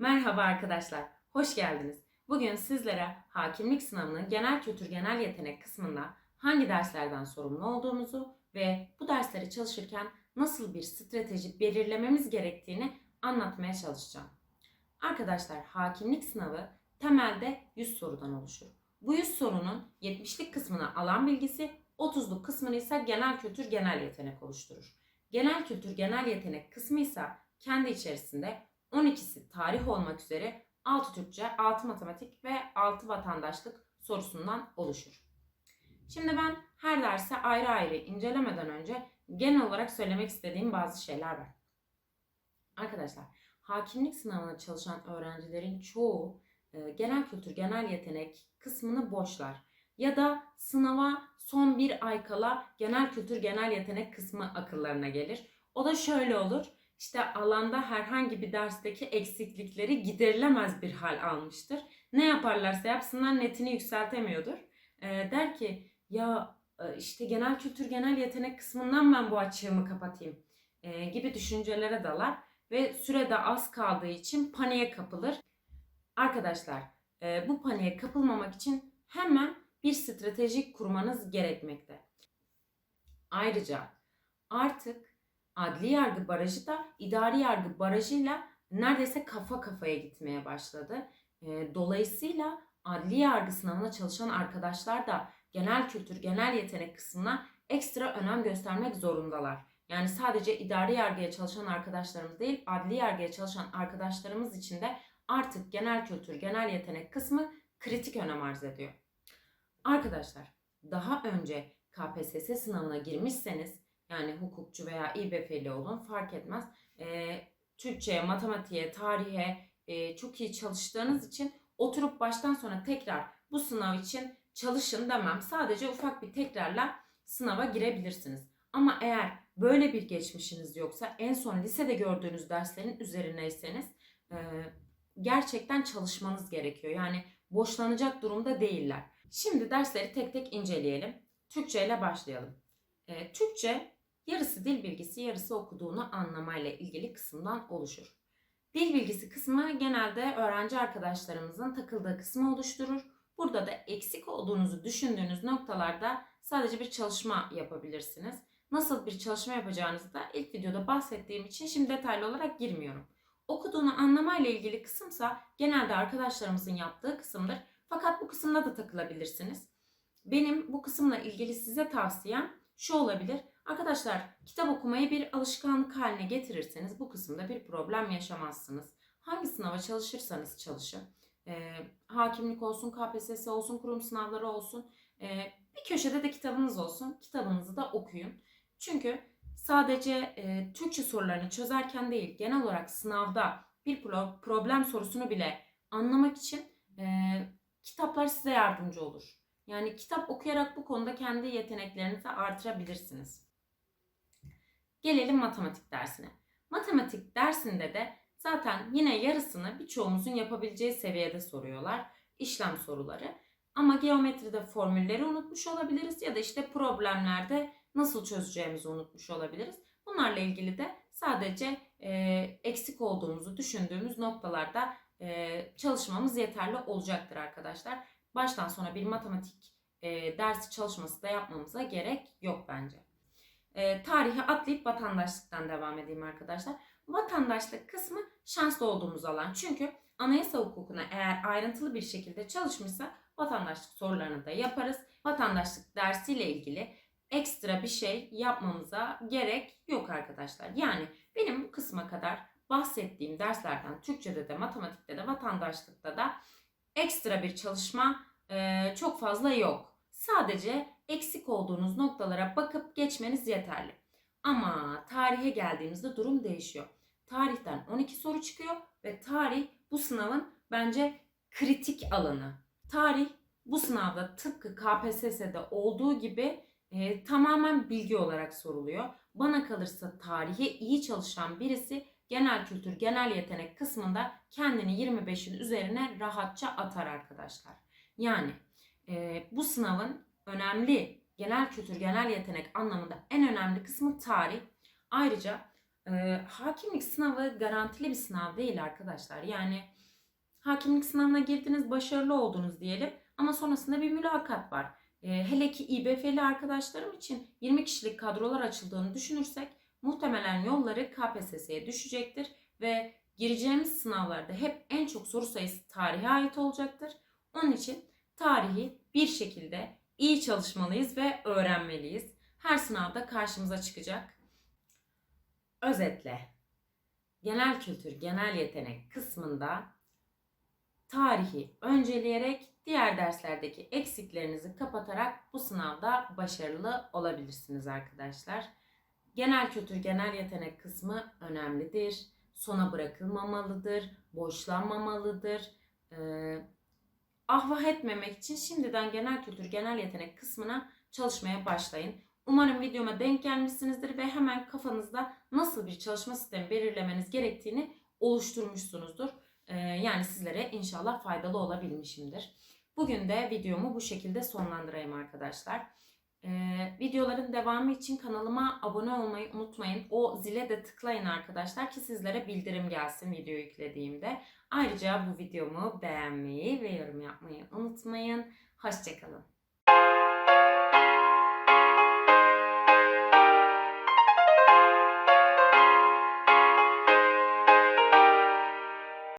Merhaba arkadaşlar, hoş geldiniz. Bugün sizlere hakimlik sınavının genel kültür genel yetenek kısmında hangi derslerden sorumlu olduğumuzu ve bu dersleri çalışırken nasıl bir strateji belirlememiz gerektiğini anlatmaya çalışacağım. Arkadaşlar hakimlik sınavı temelde 100 sorudan oluşur. Bu 100 sorunun 70'lik kısmına alan bilgisi, 30'luk kısmını ise genel kültür genel yetenek oluşturur. Genel kültür genel yetenek kısmı ise kendi içerisinde 12'si tarih olmak üzere 6 Türkçe, 6 matematik ve 6 vatandaşlık sorusundan oluşur. Şimdi ben her derse ayrı ayrı incelemeden önce genel olarak söylemek istediğim bazı şeyler var. Arkadaşlar, hakimlik sınavına çalışan öğrencilerin çoğu e, genel kültür, genel yetenek kısmını boşlar. Ya da sınava son bir ay kala genel kültür, genel yetenek kısmı akıllarına gelir. O da şöyle olur. İşte alanda herhangi bir dersteki eksiklikleri giderilemez bir hal almıştır. Ne yaparlarsa yapsınlar netini yükseltemiyordur. E, der ki ya e, işte genel kültür, genel yetenek kısmından ben bu açığımı kapatayım e, gibi düşüncelere dalar ve sürede az kaldığı için paniğe kapılır. Arkadaşlar e, bu paniğe kapılmamak için hemen bir stratejik kurmanız gerekmekte. Ayrıca artık adli yargı barajı da idari yargı barajıyla neredeyse kafa kafaya gitmeye başladı. E, dolayısıyla adli yargı sınavına çalışan arkadaşlar da genel kültür, genel yetenek kısmına ekstra önem göstermek zorundalar. Yani sadece idari yargıya çalışan arkadaşlarımız değil, adli yargıya çalışan arkadaşlarımız için de artık genel kültür, genel yetenek kısmı kritik önem arz ediyor. Arkadaşlar, daha önce KPSS sınavına girmişseniz, yani hukukçu veya İBF'li olun fark etmez. E, Türkçe'ye, matematiğe, tarihe e, çok iyi çalıştığınız için oturup baştan sona tekrar bu sınav için çalışın demem. Sadece ufak bir tekrarla sınava girebilirsiniz. Ama eğer böyle bir geçmişiniz yoksa en son lisede gördüğünüz derslerin üzerineyseniz e, gerçekten çalışmanız gerekiyor. Yani boşlanacak durumda değiller. Şimdi dersleri tek tek inceleyelim. Türkçe ile başlayalım. E, Türkçe yarısı dil bilgisi, yarısı okuduğunu anlamayla ilgili kısımdan oluşur. Dil bilgisi kısmı genelde öğrenci arkadaşlarımızın takıldığı kısmı oluşturur. Burada da eksik olduğunuzu düşündüğünüz noktalarda sadece bir çalışma yapabilirsiniz. Nasıl bir çalışma yapacağınızı da ilk videoda bahsettiğim için şimdi detaylı olarak girmiyorum. Okuduğunu anlamayla ilgili kısımsa genelde arkadaşlarımızın yaptığı kısımdır. Fakat bu kısımda da takılabilirsiniz. Benim bu kısımla ilgili size tavsiyem şu olabilir. Arkadaşlar kitap okumayı bir alışkanlık haline getirirseniz bu kısımda bir problem yaşamazsınız. Hangi sınava çalışırsanız çalışın. E, hakimlik olsun, KPSS olsun, kurum sınavları olsun. E, bir köşede de kitabınız olsun. Kitabınızı da okuyun. Çünkü sadece e, Türkçe sorularını çözerken değil, genel olarak sınavda bir pro- problem sorusunu bile anlamak için e, kitaplar size yardımcı olur. Yani kitap okuyarak bu konuda kendi yeteneklerinizi artırabilirsiniz. Gelelim matematik dersine. Matematik dersinde de zaten yine yarısını birçoğumuzun yapabileceği seviyede soruyorlar. işlem soruları. Ama geometride formülleri unutmuş olabiliriz ya da işte problemlerde nasıl çözeceğimizi unutmuş olabiliriz. Bunlarla ilgili de sadece e, eksik olduğumuzu düşündüğümüz noktalarda e, çalışmamız yeterli olacaktır arkadaşlar. Baştan sona bir matematik e, dersi çalışması da yapmamıza gerek yok bence. E, tarihi atlayıp vatandaşlıktan devam edeyim arkadaşlar. Vatandaşlık kısmı şanslı olduğumuz alan. Çünkü anayasa hukukuna eğer ayrıntılı bir şekilde çalışmışsa vatandaşlık sorularını da yaparız. Vatandaşlık dersiyle ilgili ekstra bir şey yapmamıza gerek yok arkadaşlar. Yani benim bu kısma kadar bahsettiğim derslerden Türkçe'de de matematikte de vatandaşlıkta da ekstra bir çalışma e, çok fazla yok. Sadece eksik olduğunuz noktalara bakıp geçmeniz yeterli. Ama tarihe geldiğimizde durum değişiyor. Tarihten 12 soru çıkıyor ve tarih bu sınavın bence kritik alanı. Tarih bu sınavda tıpkı KPSS'de olduğu gibi e, tamamen bilgi olarak soruluyor. Bana kalırsa tarihe iyi çalışan birisi genel kültür, genel yetenek kısmında kendini 25'in üzerine rahatça atar arkadaşlar. Yani e, bu sınavın önemli genel kültür, genel yetenek anlamında en önemli kısmı tarih. Ayrıca Ee, hakimlik sınavı garantili bir sınav değil arkadaşlar. Yani hakimlik sınavına girdiniz, başarılı oldunuz diyelim ama sonrasında bir mülakat var. Ee, hele ki İBF'li arkadaşlarım için 20 kişilik kadrolar açıldığını düşünürsek muhtemelen yolları KPSS'ye düşecektir ve gireceğimiz sınavlarda hep en çok soru sayısı tarihe ait olacaktır. Onun için tarihi bir şekilde iyi çalışmalıyız ve öğrenmeliyiz. Her sınavda karşımıza çıkacak. Özetle genel kültür, genel yetenek kısmında tarihi önceleyerek diğer derslerdeki eksiklerinizi kapatarak bu sınavda başarılı olabilirsiniz arkadaşlar. Genel kültür, genel yetenek kısmı önemlidir. Sona bırakılmamalıdır, boşlanmamalıdır. Ee, ahvah etmemek için şimdiden genel kültür, genel yetenek kısmına çalışmaya başlayın. Umarım videoma denk gelmişsinizdir ve hemen kafanızda nasıl bir çalışma sistemi belirlemeniz gerektiğini oluşturmuşsunuzdur. Ee, yani sizlere inşallah faydalı olabilmişimdir. Bugün de videomu bu şekilde sonlandırayım arkadaşlar. Ee, videoların devamı için kanalıma abone olmayı unutmayın. O zile de tıklayın arkadaşlar ki sizlere bildirim gelsin video yüklediğimde. Ayrıca bu videomu beğenmeyi ve yorum yapmayı unutmayın. Hoşçakalın.